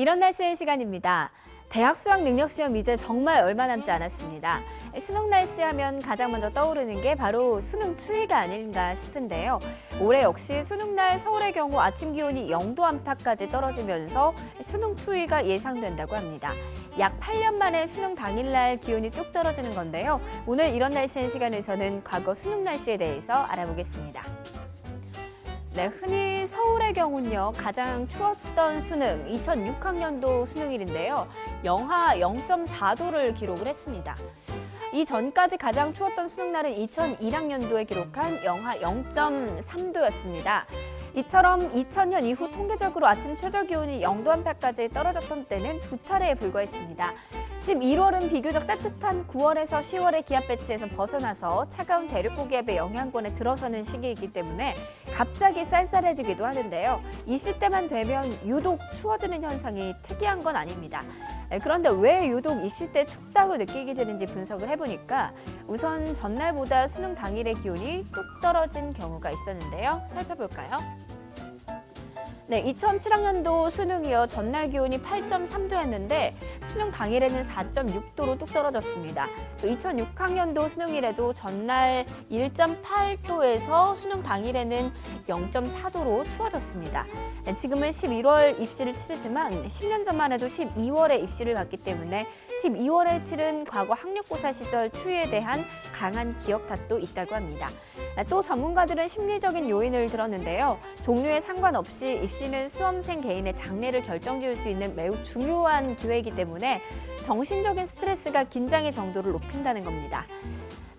이런 날씨의 시간입니다. 대학 수학 능력 시험 이제 정말 얼마 남지 않았습니다. 수능 날씨 하면 가장 먼저 떠오르는 게 바로 수능 추위가 아닌가 싶은데요. 올해 역시 수능 날 서울의 경우 아침 기온이 0도 안팎까지 떨어지면서 수능 추위가 예상된다고 합니다. 약 8년 만에 수능 당일 날 기온이 뚝 떨어지는 건데요. 오늘 이런 날씨의 시간에서는 과거 수능 날씨에 대해서 알아보겠습니다. 네, 흔히 서울의 경우는요, 가장 추웠던 수능, 2006학년도 수능일인데요. 영하 0.4도를 기록을 했습니다. 이 전까지 가장 추웠던 수능날은 2001학년도에 기록한 영하 0.3도였습니다. 이처럼 2000년 이후 통계적으로 아침 최저 기온이 0도 안팎까지 떨어졌던 때는 두 차례에 불과했습니다. 11월은 비교적 따뜻한 9월에서 10월의 기압 배치에서 벗어나서 차가운 대륙고 기압의 영향권에 들어서는 시기이기 때문에 갑자기 쌀쌀해지기도 하는데요. 있을 때만 되면 유독 추워지는 현상이 특이한 건 아닙니다. 그런데 왜 유독 입시 때 춥다고 느끼게 되는지 분석을 해보니까 우선 전날보다 수능 당일의 기온이 뚝 떨어진 경우가 있었는데요. 살펴볼까요? 네, 2007학년도 수능이요. 전날 기온이 8.3도였는데 수능 당일에는 4.6도로 뚝 떨어졌습니다. 또 2006학년도 수능일에도 전날 1.8도에서 수능 당일에는 0.4도로 추워졌습니다. 네, 지금은 11월 입시를 치르지만 10년 전만 해도 12월에 입시를 봤기 때문에 12월에 치른 과거 학력고사 시절 추위에 대한 강한 기억 탓도 있다고 합니다. 네, 또 전문가들은 심리적인 요인을 들었는데요. 종류에 상관없이 입시 는 수험생 개인의 장래를 결정지을 수 있는 매우 중요한 기회이기 때문에 정신적인 스트레스가 긴장의 정도를 높인다는 겁니다.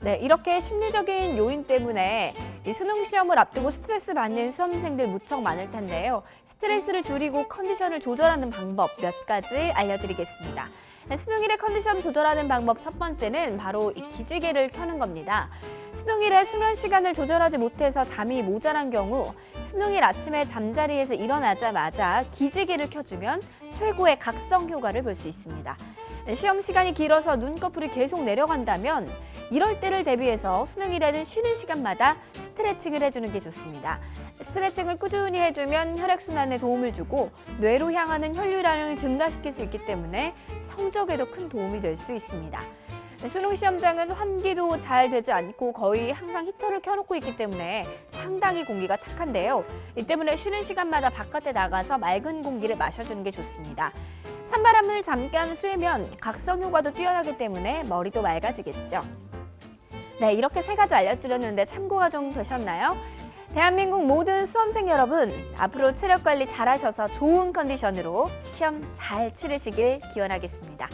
네, 이렇게 심리적인 요인 때문에 이 수능 시험을 앞두고 스트레스 받는 수험생들 무척 많을 텐데요. 스트레스를 줄이고 컨디션을 조절하는 방법 몇 가지 알려드리겠습니다. 네, 수능일의 컨디션 조절하는 방법 첫 번째는 바로 이 기지개를 켜는 겁니다. 수능일에 수면 시간을 조절하지 못해서 잠이 모자란 경우 수능일 아침에 잠자리에서 일어나자마자 기지개를 켜주면 최고의 각성 효과를 볼 수 있습니다. 시험 시간이 길어서 눈꺼풀이 계속 내려간다면 이럴 때를 대비해서 수능일에는 쉬는 시간마다 스트레칭을 해주는 게 좋습니다. 스트레칭을 꾸준히 해주면 혈액순환에 도움을 주고 뇌로 향하는 혈류량을 증가시킬 수 있기 때문에 성적에도 큰 도움이 될 수 있습니다. 수능 시험장은 환기도 잘 되지 않고 거의 항상 히터를 켜놓고 있기 때문에 상당히 공기가 탁한데요. 이 때문에 쉬는 시간마다 바깥에 나가서 맑은 공기를 마셔주는 게 좋습니다. 찬바람을 잠깐 쐬면 각성 효과도 뛰어나기 때문에 머리도 맑아지겠죠. 네, 이렇게 세 가지 알려드렸는데 참고가 좀 되셨나요? 대한민국 모든 수험생 여러분, 앞으로 체력 관리 잘 하셔서 좋은 컨디션으로 시험 잘 치르시길 기원하겠습니다.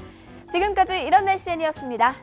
지금까지 이런 날씨엔이었습니다.